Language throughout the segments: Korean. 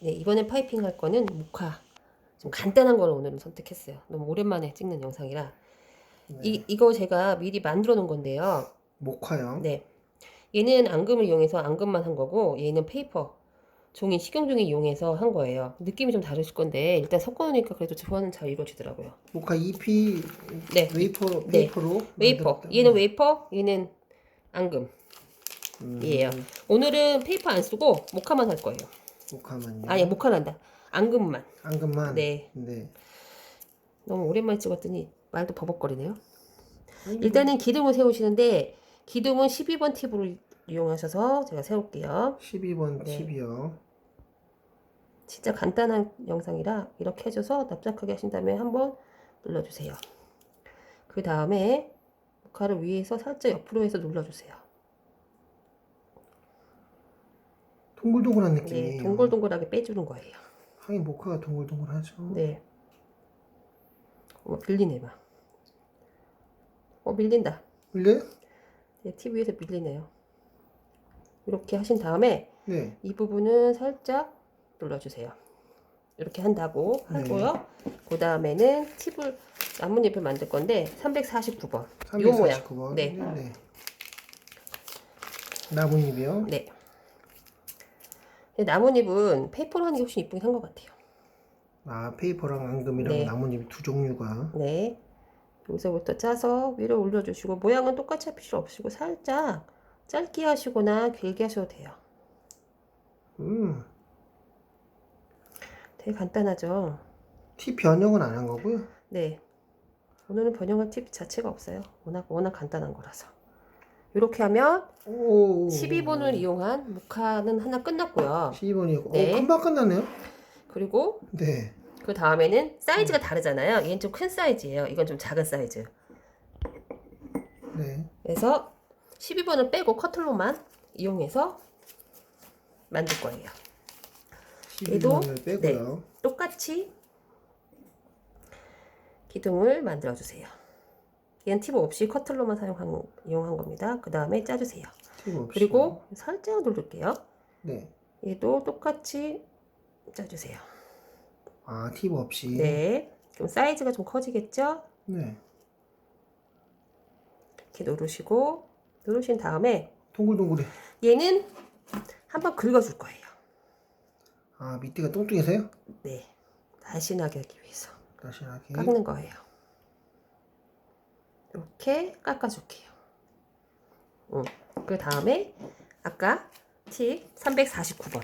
네, 이번에 파이핑 할 거는 모카. 좀 간단한 거를 오늘은 선택했어요. 너무 오랜만에 찍는 영상이라. 네. 이, 이거 제가 미리 만들어 놓은 건데요. 목화요. 네. 얘는 앙금을 이용해서 앙금만 한 거고, 얘는 페이퍼. 종이, 식용종이 이용해서 한 거예요. 느낌이 좀 다르실 건데, 일단 섞어놓으니까 그래도 조화는 잘 이루어지더라고요. 목화 잎이 네. 웨이퍼 네. 페이퍼로 웨이퍼. 얘는 웨이퍼, 얘는 앙금. 음, 이에요. 오늘은 페이퍼 안 쓰고, 모카만 할 거예요. 목화만요. 아니, 모카란다. 앙금만. 앙금만. 네. 네. 너무 오랜만에 찍었더니 말도 버벅거리네요. 음. 일단은 기둥을 세우시는데 기둥은 12번 팁으로 이용하셔서 제가 세울게요. 12번 네. 팁이요. 진짜 간단한 영상이라 이렇게 해줘서 납작하게 하신 다음에 한번 눌러주세요. 그 다음에 목화를 위에서 살짝 옆으로 해서 눌러주세요. 동글동글한 네, 느낌이에요. 동글동글하게 빼주는 거예요. 하긴 목화가 동글동글하죠. 네. 어, 밀리네 막. 어, 밀린다. 원래? 네, 팁 위에서 밀리네요. 이렇게 하신 다음에 네. 이 부분은 살짝 눌러주세요. 이렇게 한다고 네. 하고요. 그 다음에는 팁을 나뭇잎을 만들 건데 349번. 요 모양. 349번. 네. 네. 나뭇잎이요. 네. 나뭇잎은 페이퍼로 하는 게 훨씬 이쁘긴 한 것 같아요. 아 페이퍼랑 앙금이랑 네. 나뭇잎 두 종류가. 네. 여기서부터 짜서 위로 올려주시고 모양은 똑같이 할 필요 없이고 살짝 짧게 하시거나 길게 하셔도 돼요. 음. 되게 간단하죠. 팁 변형은 안 한 거고요. 네. 오늘은 번역할 팁 자체가 없어요. 워낙 워낙 간단한 거라서. 이렇게 하면 오. 12번을 이용한 모카는 하나 끝났고요. 12번이고. 네. 오, 금방 끝났네요. 그리고 네. 그 다음에는 사이즈가 다르잖아요. 얘는 좀 큰 사이즈예요. 이건 좀 작은 사이즈. 네. 그래서 12번을 빼고 커틀로만 이용해서 만들 거예요. 얘도 12번을 빼고요. 똑같이 기둥을 만들어 주세요. 얘는 팁 없이 커틀로만 사용한 이용한 겁니다. 그 다음에 짜주세요. 그리고 살짝 누를게요. 네. 얘도 똑같이 짜주세요. 아, 팁 없이. 네. 그럼 사이즈가 좀 커지겠죠? 네. 이렇게 누르시고 누르신 다음에 동글동글해. 얘는 한번 긁어줄 거예요. 아, 밑에가 뚱뚱해서요? 네. 날씬하게 하기 위해서 다시 하게. 깎는 거예요. 이렇게 깎아줄게요. 응. 그 다음에 아까 팁 349번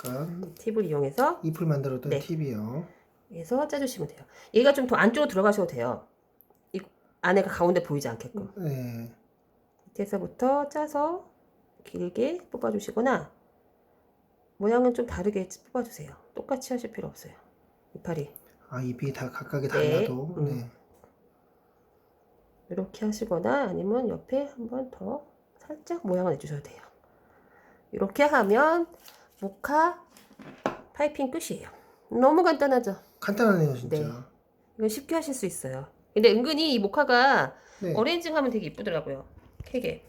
그러니까 팁을 이용해서 잎을 만들었던 네. 팁이요. 해서 짜주시면 돼요. 얘가 좀 더 안쪽으로 들어가셔도 돼요. 이 안에가 가운데 보이지 않게끔. 네. 밑에서부터 짜서 길게 뽑아주시거나 모양은 좀 다르게 뽑아주세요. 똑같이 하실 필요 없어요. 이파리 아, 잎이 다 각각이 네. 달라도. 음. 네. 이렇게 하시거나 아니면 옆에 한 번 더 살짝 모양을 내주셔도 돼요. 이렇게 하면 모카 파이핑 끝이에요. 너무 간단하죠? 간단하네요, 진짜. 네. 이건 쉽게 하실 수 있어요. 근데 은근히 이 모카가 네. 어레인징 하면 되게 이쁘더라고요. ኬ게.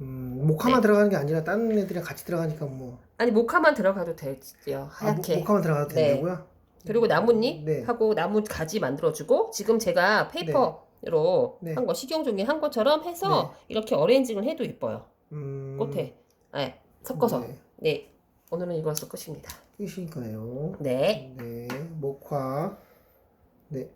음, 목화만 네. 들어가는 게 아니라 다른 애들이랑 같이 들어가니까 뭐. 아니 모카만 들어가도 돼요. 아, 목- 하얗게. 목화만 들어가도 네. 된다고요? 그리고 나뭇잎 네. 하고 나무 가지 만들어주고 지금 제가 페이퍼 로 네. 한거 식용종이 한 것처럼 해서 이렇게 어레인징을 해도 이뻐요. 음. 꽃에 네, 섞어서 네. 네 오늘은 이걸로 끝입니다. 거예요. 네. 네. 목화. 네.